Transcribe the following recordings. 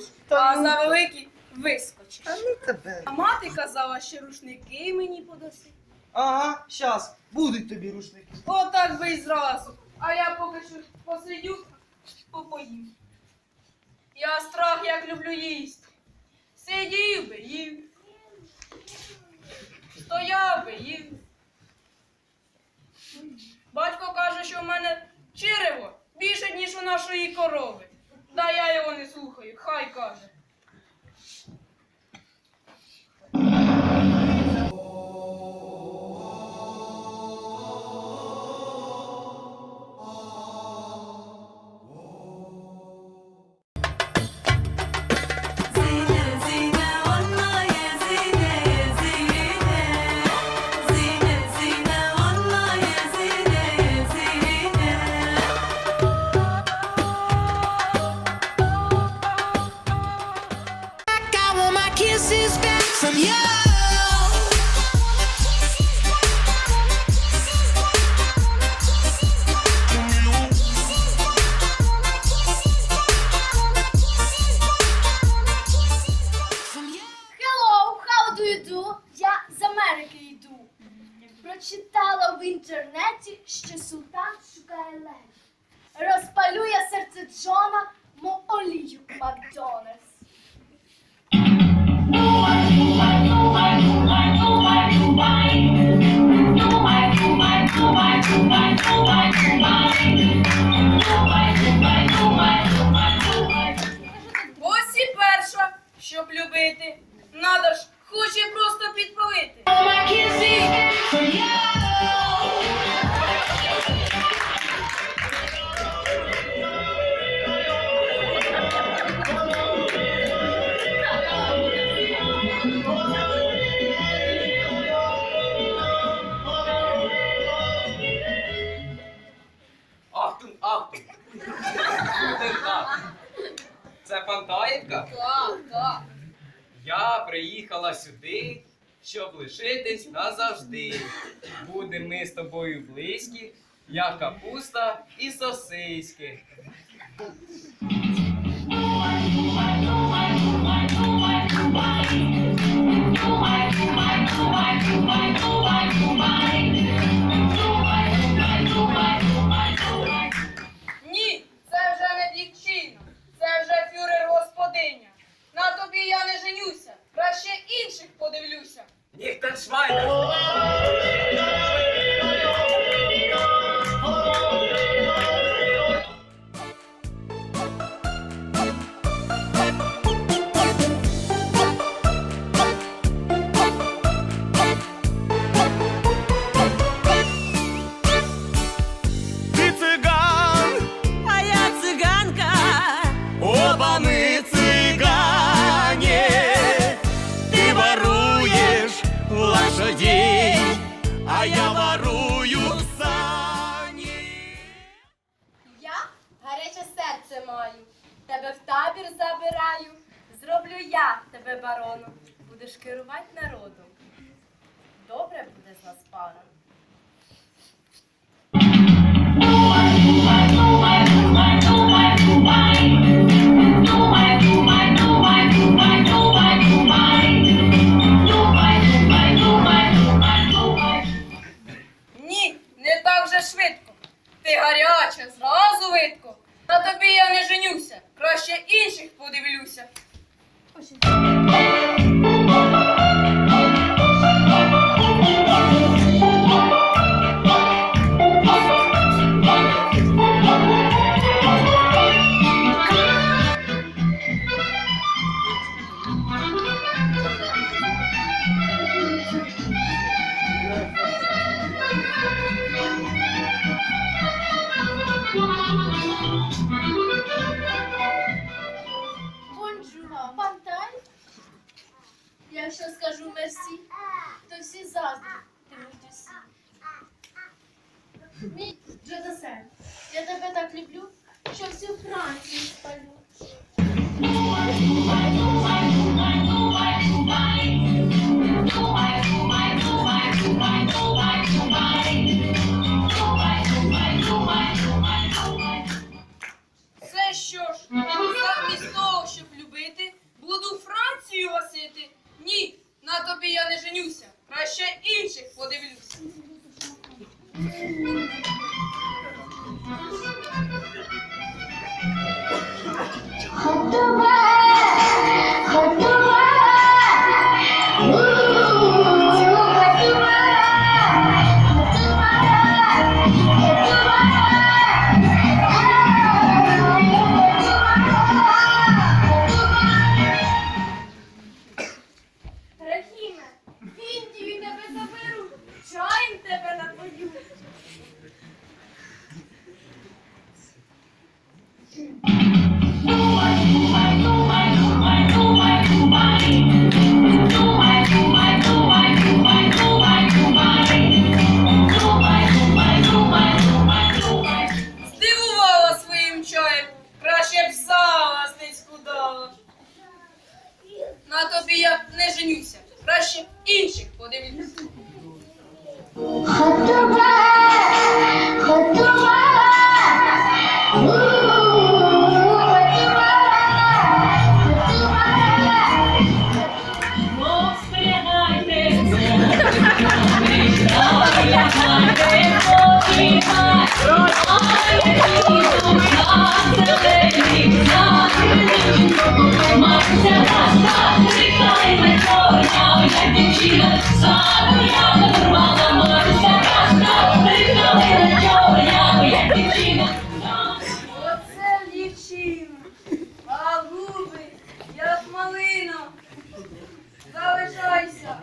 вийдеш, а ну. за великі вискочиш. А ну тебе. А мати казала, що рушники мені подаси. Ага, щас, будуть тобі рушники. Отак би й зразу. А я поки що посидю, попоїм. Я страх як люблю їсти. Сидів би їв. Стояв би їв. Батько каже, що в мене черево більше, ніж у нашої корови. Та я його не слухаю, хай каже. From you. Hello, how do you do? Я з Америки йду. Прочитала в інтернеті, що султан шукає лев. Розпалю я серце Джона, мов олію Макдональдс. Ось і перша, щоб любити. Надо ж, хоче просто підпалити. Приїхала сюди, щоб лишитись назавжди. буде ми з тобою близькі, як капуста і сосиски. Ні, Тебе в табір забираю. Зроблю я тебе бароном. Будеш керувати народом. Добре буде з нас пара. Бонжур, пантай. Якщо скажу мерсі, то всі Джозефе, я тебе так люблю, що всю Францію спалю. 嗯。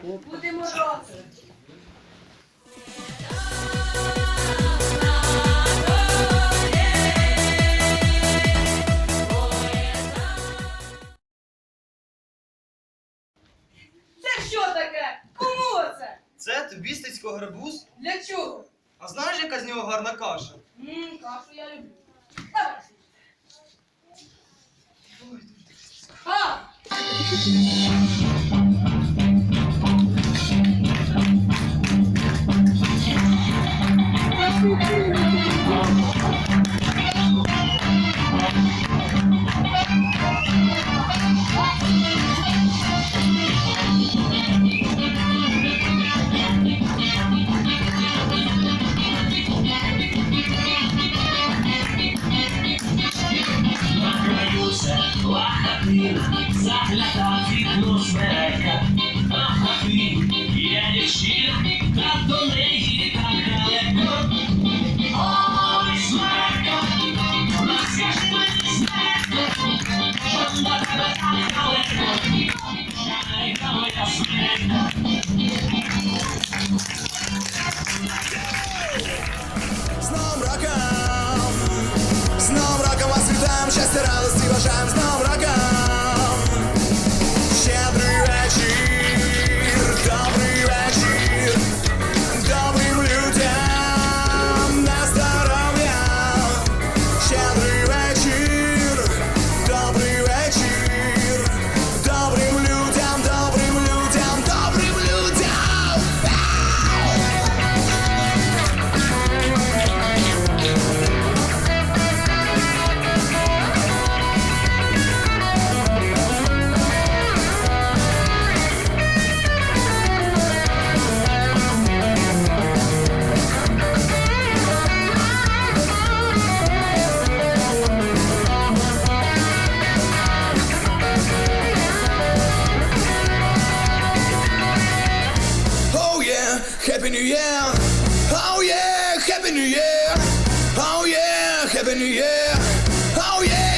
Будемо разом. Це що таке? Кому це? Це тобі стецько? Для чого? А знаєш, яка з нього гарна каша? Ммм, кашу я люблю. Давай. Ой, дуже. А! старались і бажаємо знати yeah, oh yeah.